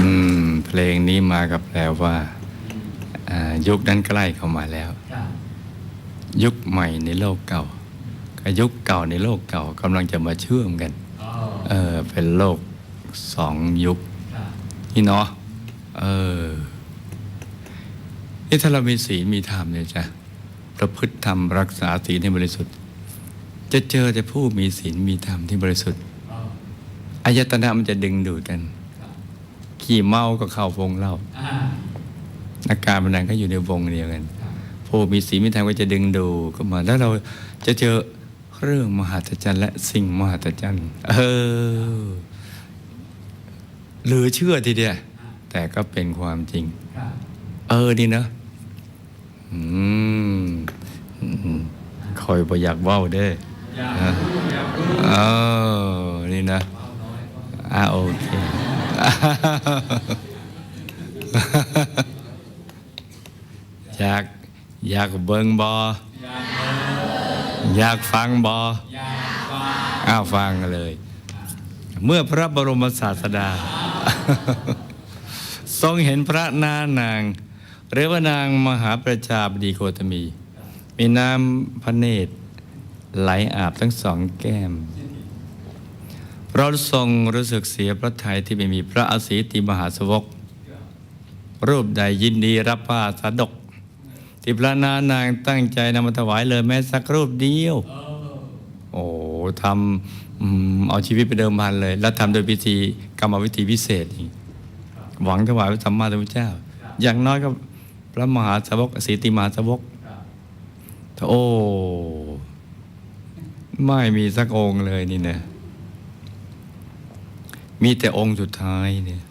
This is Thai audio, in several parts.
อืม เพลงนี้มากับแปลว่าอ่ายุคนั้นใกล้เข้ามาแล้วครับยุคใหม่ในโลกเก่ากับยุคเก่าในโลกเก่ากำลังจะมาเชื่อมกันอ๋อเออเป็นโลกสองยุคครับนี่เนาะเออนี่ถ้าเรามีศีลมีธรรมเนี่ยจ้ะประพฤติธรรมรักษาศีลให้บริสุทธิ์ จะเจอแต่ผู้มีศีลมีธรรมที่บริสุทธิ์อ๋ออายตนะมันจะดึงดูดกันครับ ขี่เมาก็เข้าวงเล่าอ่านักการพนันก็อยู่ในวงเดียวกันครับผู้มีศีลมีธรรมก็จะดึงดูเข้ามาแล้วเราจะเจอเรื่องมหัศจรรย์และสิ่งมหัศจรรย์เออเหลือเชื่อทีเดียวแต่ก็เป็นความจริงครับเออดีนะอืมอืมคอยประอยากเว้าเด้ออย่าฮะอย่าพูดเออนี่นะเอาน้อยก็อ่าโอเค อยากอยากเบิงบออยากฟังบออยาฟังอ้าวฟังเลย เมื่อพระบรมศาสดา ทรงเห็นพระนานางหรือว่านางมหาประชาบดีโคตมี มีน้ำพระเนตรไหลอาบทั้งสองแก้ม เราทรงรู้สึกเสียพระทัยที่ไม่มีพระอสีติมหาสวกรูปใดยินดีรับผ้าสาดก ที่พระนานางตั้งใจนำมาถวายเลยแม้สักรูปเดียว โอ้ทำเอาชีวิตไปเดิมพันเลย แล้วทำโดยพิธีกรรมวิธีพิเศษอีกหวังถวายพระสัมมาสัมพุทธเจ้า อย่างน้อยก็พระมหาสวกสีติมหาสวกโอ้ ไม่มีสักองค์เลยนี่เนะ มีแต่องค์สุดท้ายเนี่ย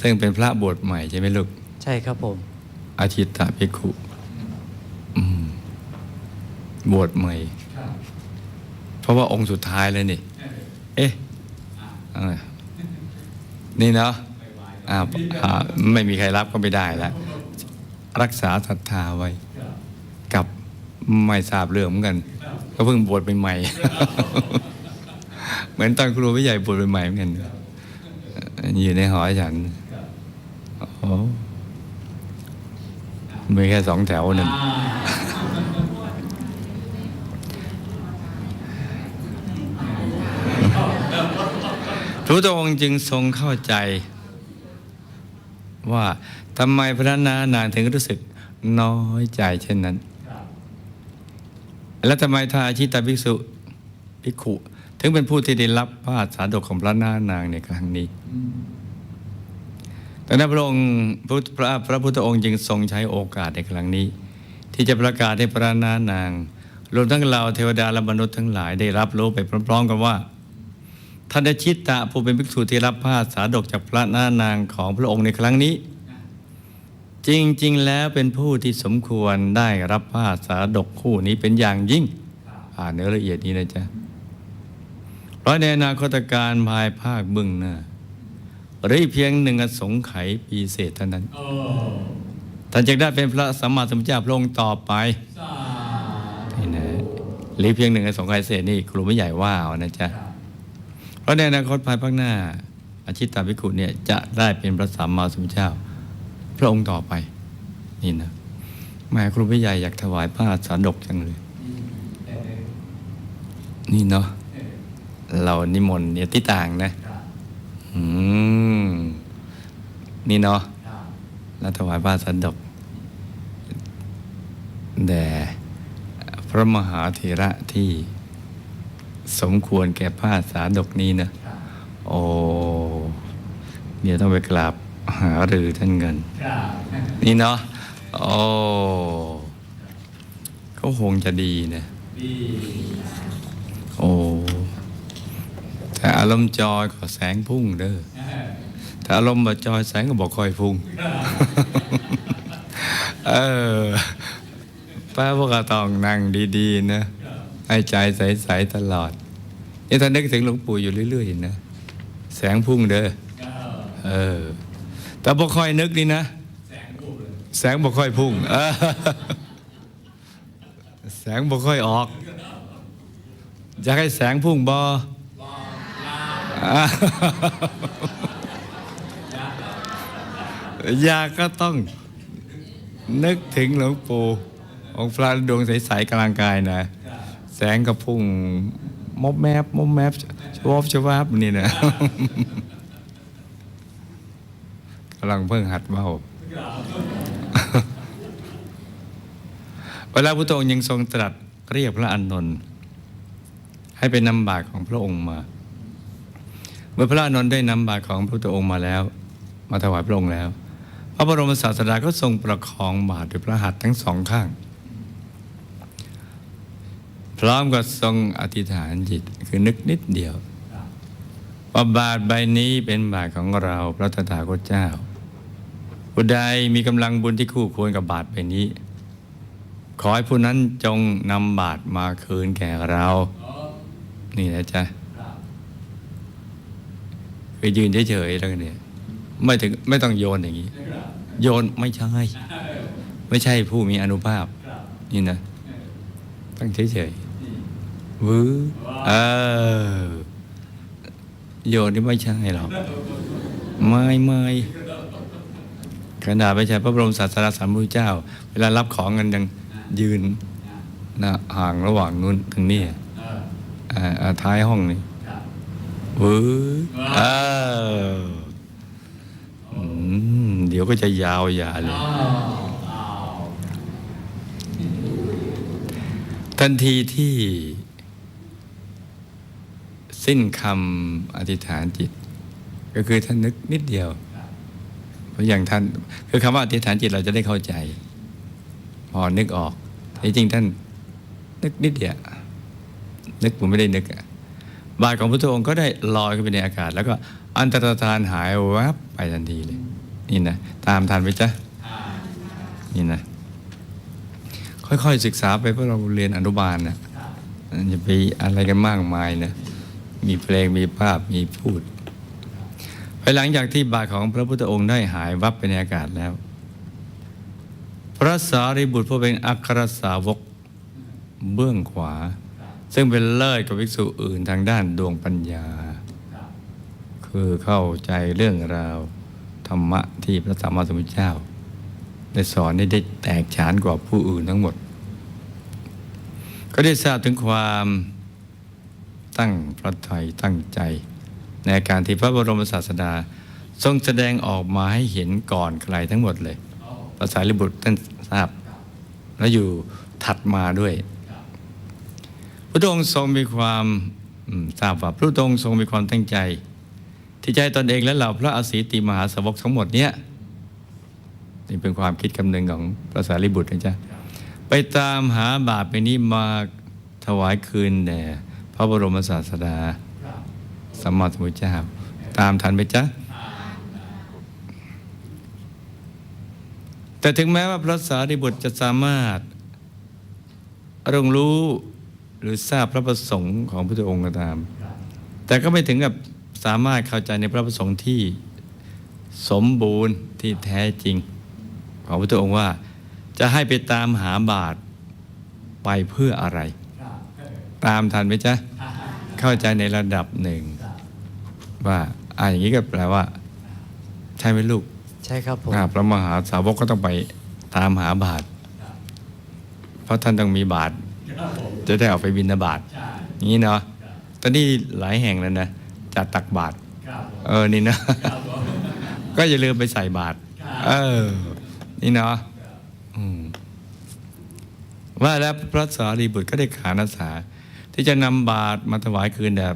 ซึ่งเป็นพระบวชใหม่ใช่ไหมลูก ใช่ครับผม อาชิตตภิกขุอืมบวชใหม่ครับเพราะว่าองค์สุดท้ายแล้วนี่ เออเอ๊ะเออนี่เนาะไม่ไหวอ่าอ่าไม่มีใครรับก็ไม่ได้แล้ว รักษาศรัทธาไว้ครับกับไม่ทราบเรื่องเหมือนกัน ก็เพิ่งบวชใหม่ๆ เหมือนตอนครูไม่ใหญ่บวชใหม่เหมือนกันอยู่ในหอฉันโอ้มีแค่สองแถวหนึ่งอ่าพระองค์จึงทรงเข้าใจ ว่าทำไมพระนานางถึงรู้สึกน้อยใจเช่นนั้น แล้วทำไมทาอาชิตาภิกษุภิกขุ ถึงเป็นผู้ที่ได้รับพระอาสาดกของพระนานางในครั้งนี้อืมแต่นั้นพระองค์พระพระพระพุทธองค์จึงทรงใช้โอกาสในครั้งนี้ ที่จะประกาศให้พระนานาง รวมทั้งเราเทวดาและมนุษย์ทั้งหลายได้รับรู้ไปพร้อมๆกันว่าท่านได้ชิตตะผู้เป็นภิกษุที่รับผ้าสาดกจากพระนานางของพระองค์ในครั้งนี้ จริงๆแล้วเป็นผู้ที่สมควรได้รับผ้าสาดกคู่นี้เป็นอย่างยิ่ง อ่านเนื้อละเอียดนี้นะจ๊ะ ราะในอนาคตการภายภาคเบึ้งหน้าหรืออีกเพียงหนึ่งอสงไขยปีเศษเท่านั้นโอ้ท่านจะได้เป็นพระสัมมาสัมพุทธเจ้าพระองค์ต่อไปสานี่นะหรือเพียงหนึ่งอสงไขยเศษนี่ครูไม่ใหญ่ว่าเอานะจ๊ะครับเพราะในอนาคตภายภาคหน้า อาชิตตาภิกขุเนี่ยจะได้เป็นพระสัมมาสัมพุทธเจ้า พระองค์ต่อไป นี่นะแม่ครูไม่ใหญ่อยากถวายผ้าสาดกจังเลยอืมเออนี่เนาะ เออเรานิมนต์เนี่ยที่ต่างนะครับอืมนี่เนาะครับแล้วถวายผ้าสันดกแด่พระมหาเถระที่สมควรแก่ผ้าสาดกนี้นะครับโอ้เดี๋ยวต้องไปกราบหารือท่านกันครับนี่เนาะโอ้เขาคงจะดีนะดีโอ้ แต่อารมณ์จอยก็แสงพุ่งเด้อเออถ้าอารมณ์บจอยแสงก็บอกคอยพุ่ง เออป้าพวกเราต้องนั่งดีๆนะให้ใจใสๆตลอดนี่ท่านนึกถึงหลวงปู่อยู่เรื่อยๆนะแสงพุ่งเด้อเออเออแต่บ่ค่อยนึกนี่นะ แสงรูปเลยแสงบ่ค่อยพุ่งเออแสงบ่ค่อยออกอยากให้แสงพุ่งบ่บอกลาอ่าอ ยาก็ต้องนึกถึงหลวงปู่องค์พระดวงใสๆกลางกายนะ แสงกระพุ่งมอบแมบมอบแมบชวบชวบนี่นะกำลังเพิ่งหัดเบาเวลาพุทธองค์ยังทรงตรัสเรียกพระอานนท์ให้เป็นนำบาตรของพระองค์มา เมื่อพระอานนท์ได้นำบาตรของพระพุทธองค์มาแล้ว มาถวายพระองค์แล้ว พระบรมศาสดาก็ทรงประคองบาตรด้วยพระหัตถ์ทั้งสองข้าง พร้อมกับทรงอธิษฐานจิตคือนึกนิดเดียวว่าบาทใบนี้เป็นบาทของเราพระตถาคตเจ้าผู้ใดมีกำลังบุญที่คู่ควรกับบาทใบนี้ ขอให้ผู้นั้นจงนำบาทมาคืนแก่เรา นี่นะจ๊ะ คือยืนเฉยๆแล้วก็เนี่ยไม่ถึงไม่ต้องโยนอย่างนี้ โยนไม่ใช่ ไม่ใช่ผู้มีอนุภาพ นี่นะตั้งเฉยๆวื้อเออโยนนี่ไม่ใช่หรอกไม่ไม่ขนาดไม่ใช่พระบรมศาสดาสามพุทธเจ้า เวลารับของกันยังยืนนะห่างระหว่างนู้นถึงนี่อ่าท้ายห้องนี่ วื้อเออเดี๋ยวก็จะยาวยาเลย ทันทีที่ สิ้นคำอธิษฐานจิต ก็คือท่านนึกนิดเดียวเพราะอย่างท่านคือคำว่าอธิษฐานจิตเราจะได้เข้าใจ พอนึกออกจริงท่านนึกนิดเดียวนึกผมไม่ได้นึกอะ บาทของพระพุทธองค์ก็ได้ลอยขึ้นไปในอากาศ แล้วก็อันตรธานหายแวบไปทันทีเลยนี่นะตามทันไหมจ๊ะนี่นะค่อยๆศึกษาไปเพราะเราเรียนอนุบาลนะจะไปอะไรกันมากมายนะมีเพลงมีภาพมีพูดภายหลังจากที่บาทของพระพุทธองค์ได้หายวับไปในอากาศแล้ว พระสารีบุตรผู้เป็นอัครสาวกเบื้องขวา ซึ่งเป็นเลิศกว่าภิกษุอื่นทางด้านดวงปัญญา คือเข้าใจเรื่องราวธรรมะที่พระสัมมาสัมพุทธเจ้า ได้สอนได้ได้แตกฉานกว่าผู้อื่นทั้งหมด ก็ได้ทราบถึงความตั้งพระทัยตั้งใจ ในการที่พระบรมศาสดาทรงแสดงออกมาให้เห็นก่อนใครทั้งหมดเลยภาษาลิบุตรท่านทราบ และอยู่ถัดมาด้วย ระองค์ทรงมีความทราบว่าพระองค์ทรงมีความตั้งใจ ที่ใจตนเองและเหล่าพระอสีติมหาสวกทั้งหมดเนี้ยนี่เป็นความคิดคำนึงของพระสารีบุตรนะจ๊ะไปตามหาบาปไปนี้มาถวายคืนแด่พระบรมศาสดาสัมมาสัมพุทธเจ้าตามทันไหมจ๊ะแต่ถึงแม้ว่าพระสารีบุตรจะสามารถรงรู้ หรือทราบพระประสงค์ของพระองค์ก็ตาม แต่ก็ไม่ถึงกับสามารถเข้าใจในพระประสงค์ที่สมบูรณ์ที่แท้จริง ของพระองค์ว่าจะให้ไปตามหาบาทไปเพื่ออะไร ตามทันไหมจ๊ะ เข้าใจในระดับหนึ่ง ว่าอ่าอย่างนี้ก็แปลว่า ใช่ไหมลูก ใช่ครับผมอ่าพระมหาสาวกก็ต้องไปตามหาบาท เพราะท่านต้องมีบาท จะได้เอาไปบินบาทอย่างนี้เนาะตอนนี้หลายแห่งแล้วนะจัดตักบาทเออนี่นะก็อย่าลืมไปใส่บาตรเออ นี่เนาะอืมว่าแล้วพระสารีบุตรก็ได้ขานอาสา ที่จะนำบาตรมาถวายคืนแด่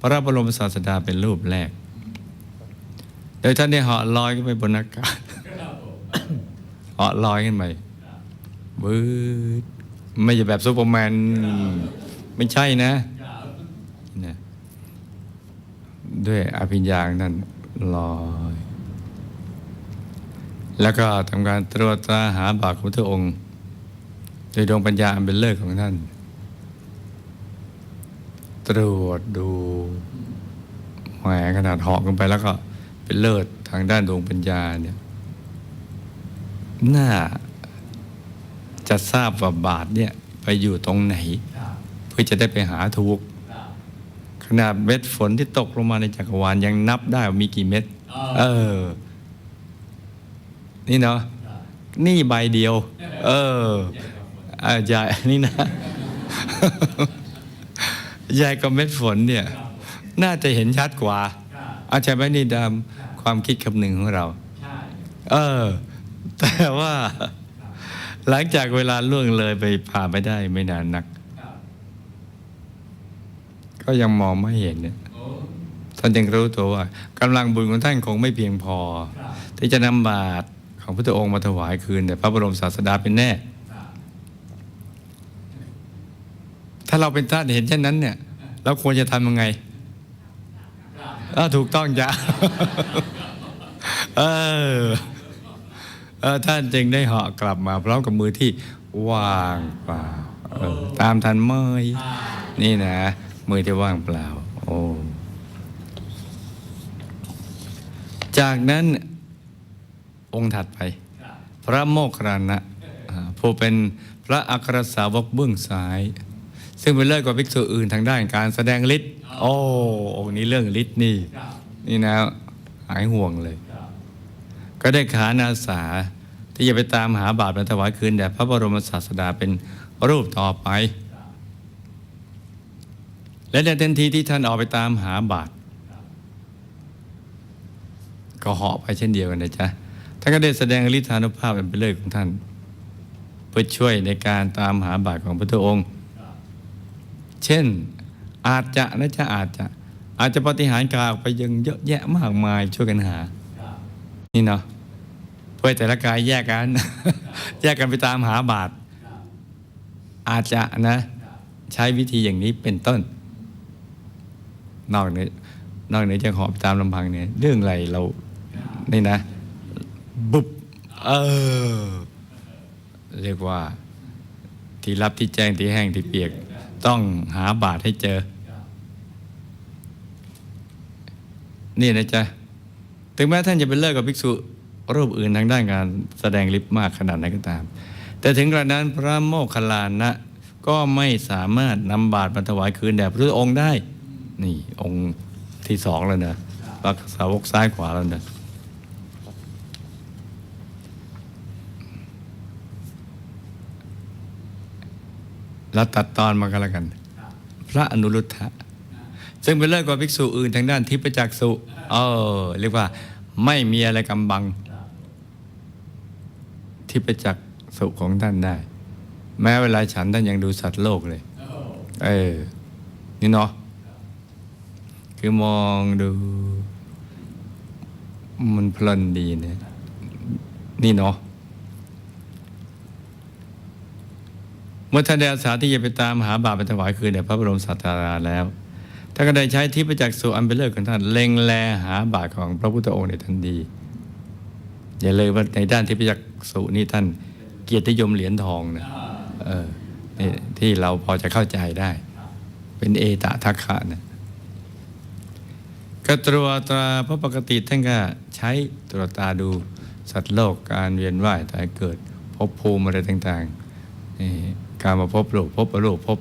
พระบรมศาสดาเป็นรูปแรก โดยท่านได้เหาะลอยขึ้นไปบนอากาศเหาะลอยขึ้นไปวืด ไม่ใช่แบบซูเปอร์แมนไม่ใช่นะนะด้วยอภิญญางท่านลอยแล้วก็ทำการตรวจตราหาบาปของพระองค์โดยดวงปัญญาอันเป็นเลิศของท่าน ตรวจดูแหมขนาดหาะกันไปแล้วก็เป็นเลิศทางด้านดวงปัญญาเนี่ย น่า จะทราบว่าบาทเนี่ยไปอยู่ตรงไหน เพื่อจะได้ไปหาถูก ขนาดเม็ดฝนที่ตกลงมาในจักรวาลยังนับได้ว่ามีกี่เม็ดเออ นี่เนาะนี่ใบเดียว เอออาใหญ่นี่นะใหญ่กว่าเม็ดฝนเนี่ย น่าจะเห็นชัดกว่า อาจารย์ไม่นี่ตามความคิดคำหนึ่งของเราใช่เออ แต่ว่า หลังจากเวลาล่วงเลยไปผ่านไปได้ไม่นานนักครับก็ยังมองไม่เห็นเนี่ยโอ้ท่านจึงรู้ตัวว่ากำลังบุญของท่านคงไม่เพียงพอครับที่จะนำบาตรของพระองค์มาถวายคืนแต่พระบรมศาสดาเป็นแน่ครับถ้าเราเป็นท่านเห็นเช่นนั้นเนี่ยเราควรจะทำยังไงครับเออถูกต้องจ้ะเออเออ ท่านจึงได้เหาะกลับมาพร้อมกับมือที่ว่างเปล่าตามทันเมยอ่านี่นะ มือที่ว่างเปล่า โอ้จากนั้นองค์ถัดไป พระโมคคัลลานะผู้เป็นพระอัครสาวกเบื้องซ้าย ซึ่งเป็นเลิศกว่าภิกษุอื่นทางด้านการแสดงฤทธิ์โอ้องค์นี้เรื่องฤทธิ์นี่ นี่นะ หายห่วงเลย ก็ได้ขานาสาที่จะไปตามหาบาทมาถวายคืนแด่พระบรมศาสดาเป็นรูปต่อไป และในทันทีที่ท่านออกไปตามหาบาท ก็เหาะไปเช่นเดียวกันนะจ๊ะท่านก็ได้แสดงฤทธานุภาพเป็นไปเลิศของท่าน เพื่อช่วยในการตามหาบาทของพระพุทธองค์ เช่นอาจจะนะจ๊ะอาจจะอาจจะปฏิหารกล่าวไปยังเยอะแยะมากมายช่วยกันหา นี่เนาะเพื่อแต่ละกายแยกกัน แยกกันไปตามหาบาทครับอาจจะนะ ใช้วิธีอย่างนี้เป็นต้น นอกเหนือนอกเหนือจากหอบตามลำพังเนี่ย เรื่องอะไรเรานี่นะ บุบเออ เรียกว่า ที่รับที่แจ้งที่แห้งที่เปียก ต้องหาบาทให้เจอ นี่นะจ๊ะ ถึงแม้ท่านจะเป็นเลิกกับภิกษุรูปอื่นทางด้านการแสดงฤทธิ์มากขนาดไหนก็ตาม แต่ถึงกระนั้นพระโมคคัลลานะ ก็ไม่สามารถนำบาตรมาถวายคืนแด่พระองค์ได้ นี่องค์ที่สองแล้วนะพระสาวกซ้ายขวาแล้วนะแล้วตัดตอนมากันแล้วกัน พระอนุรุทธะ ซึ่งเป็นเลิศกว่าภิกษุอื่นทางด้านทิพจักษุเออเรียกว่าไม่มีอะไรกำบัง ทิพจักษุของท่านได้ แม้เวลาฉันท่านยังดูสัตว์โลกเลย เออ นี่เนาะคือมองดู มันเพลินดีเนี่ยนี่เนาะเมื่อท่านได้อาสาที่จะไปตามหาบาปไปถวายคืนแด่พระบรมศาสดาแล้ว ท่านก็ได้ใช้ทิพจักษุอันเป็นเลิศของท่านเล็งแลหาบาปของพระพุทธองค์ในทันทีอย่าเลยว่าในด้านทิพจักษุนี่ท่านเกียรติยมเหรียญทองนะเออนี่ที่เราพอจะเข้าใจได้ เป็นเอตทัคคะนะก็ตรวจตราพระปกติท่านก็ใช้ตรวจตาดูสัตว์โลกการเวียนว่ายตายเกิดพบภูมิอะไรต่างๆนี่การมาพบโลกพบอรูปพบ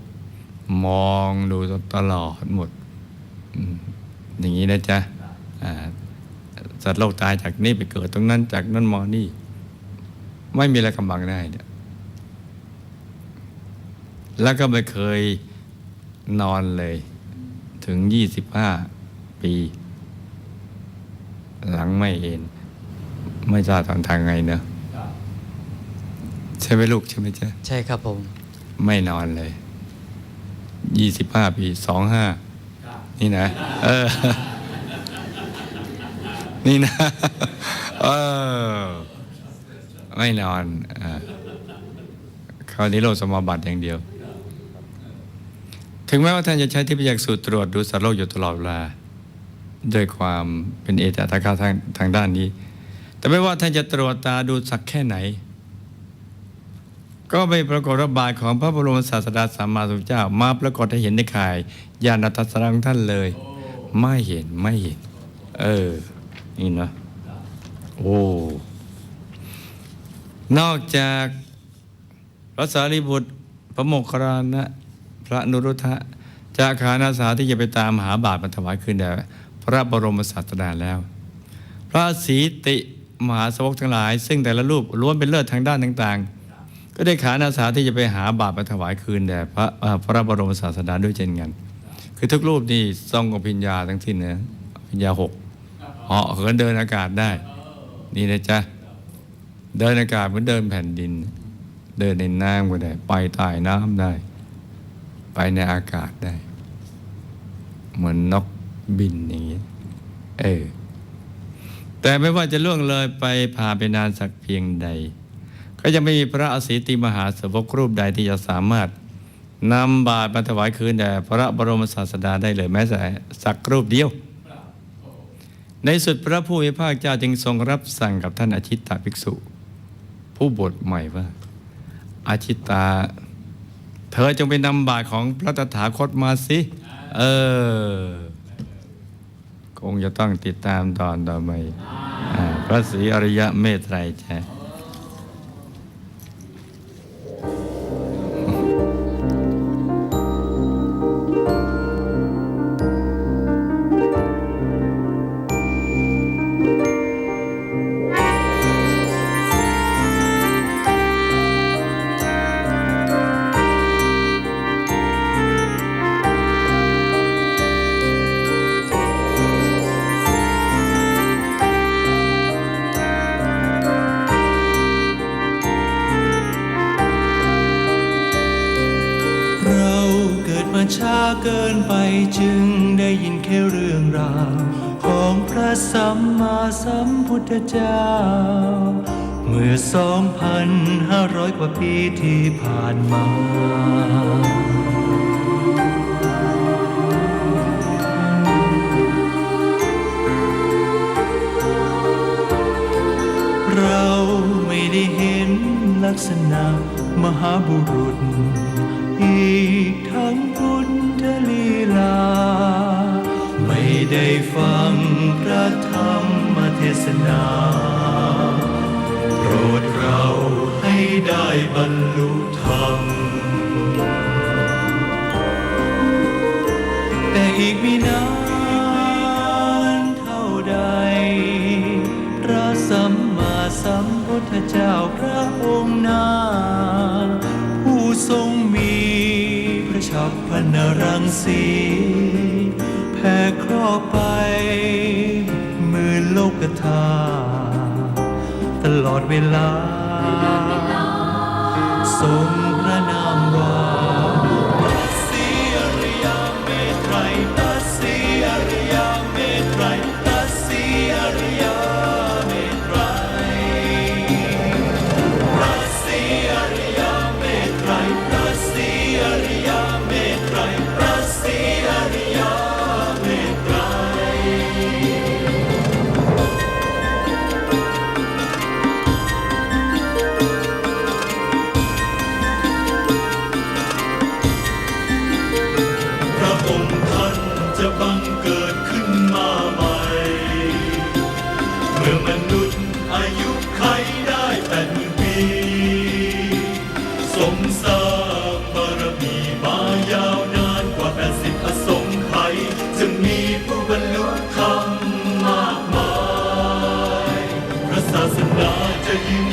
มองดูตลอดหมด อืมอย่างนี้นะจ๊ะอ่าสัตว์โลกตายจากนี้ไปเกิดตรงนั้นจากนั้นมอนี่ ไม่มีอะไรกำบังได้เนี่ยแล้วก็ไม่เคยนอนเลย ถึงยี่สิบห้าปี หลังไม่เอ็นไม่ทราบตอนทางไงเนอะครับใช่ไหมลูกใช่ไหมจ๊ะใช่ครับผม ไม่นอนเลยยี่สิบห้าปีสองห้าครับ นี่นะ เออ นี่นะ เออ ไม่นอนอคราวนี้โลสมบัติอย่างเดียว ถึงแม้ว่าท่านจะใช้ที่พยักสูตรตรวจดูสัตว์โลกอยู่ตลอดเวลาด้วยความเป็นเอตตะคาทางทางด้านนี้ แต่ไม่ว่าท่านจะตรวจตาดูสักแค่ไหน ก็ไม่ปรากฏระบาทของพระบรมศาสดาสัมมาสัมพุทธเจ้า มาปรากฏให้เห็นในข่ายญาณทัศนะของท่านเลย ไม่เห็นไม่เห็น เออ นี่นะโอ้นอกจากพระสารีบุตร พระโมคคัลลานะ พระนุรุทธะจากขานาสาที่จะไปตามหาบาทมาถวายคืนแด่พระบรมศาสดาแล้ว พระศรีติมหาสวกทั้งหลาย ซึ่งแต่ละรูปล้วนเป็นเลิศทางด้านต่าง ๆ ก็ได้ขานอาสาที่จะไปหาบาตรมาถวายคืนแด่พระพระบรมศาสดาด้วยเช่นกัน คือทุกรูปนี่ทรงอภิญญาทั้งสิ้นนะอภิญญาหกเหาะเหินเดินอากาศได้ นี่นะจ๊ะ เดินอากาศเหมือนเดินแผ่นดิน เดินในน้ำก็ได้ ไปใต้น้ำได้ ไปในอากาศได้ เหมือนนกบินอย่างนี้ เออแต่ไม่ว่าจะล่วงเลยไปผ่าไปนานสักเพียงใด ก็ยังไม่มีพระอสิติมหาสวกรูปใดที่จะสามารถนำบาตรมาถวายคืนแด่พระบรมศาสดาได้เลยแม้แต่สักรูปเดียว ในสุดพระผู้มีพระเจ้าจึงทรงรับสั่งกับท่านอาชิตตภิกษุ ผู้บทใหม่ว่า อาชิตา เธอจงไปนำบาตรของพระตถาคตมาสิ เออ คงจะต้องติดตามตอนต่อไปอ่พระศรีอริยะเมตไตรใช่ สัมมาสัมพุทธเจ้า เมื่อสองพันห้าร้อยกว่าปีที่ผ่านมา เราไม่ได้เห็นลักษณะมหาบุรุษ อีกทั้งพุทธลีลา ไม่ได้ฟังพระธรรมเทศนา โปรดเราให้ได้บรรลุธรรม แต่อีกไม่นานเท่าใด พระสัมมาสัมพุทธเจ้าพระองค์นั้นผู้ทรงมีพระชับพนรังสี ไป หมื่นโลกธาตุตลอดเวลา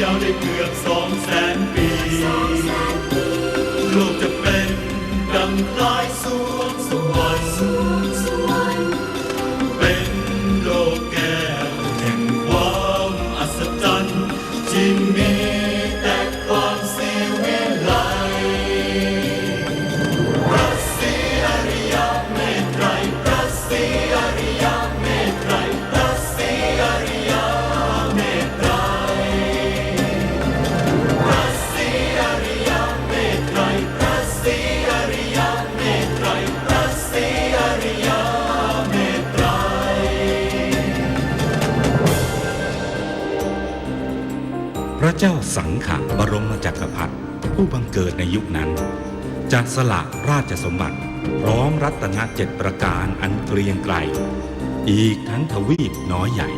ยาวได้เกือบสองแสนปี เจ้าสังขะบรมจักรพรรดิผู้บังเกิดในยุคนั้นจัดสละราชสมบัติ พร้อมรัตนเจ็ดประการอันเกรียงไกรอีกทั้งทวีปน้อยใหญ่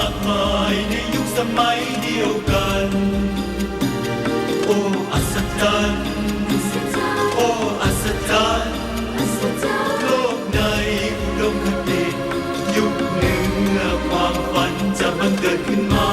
ากมายในยุคสมัยเดียวกัน โอ้อัศจรรย์โอ้อัศจรรย์โลกในอุดมคติ ยุคหนึ่งความฝันจะบังเกิดขึ้นมา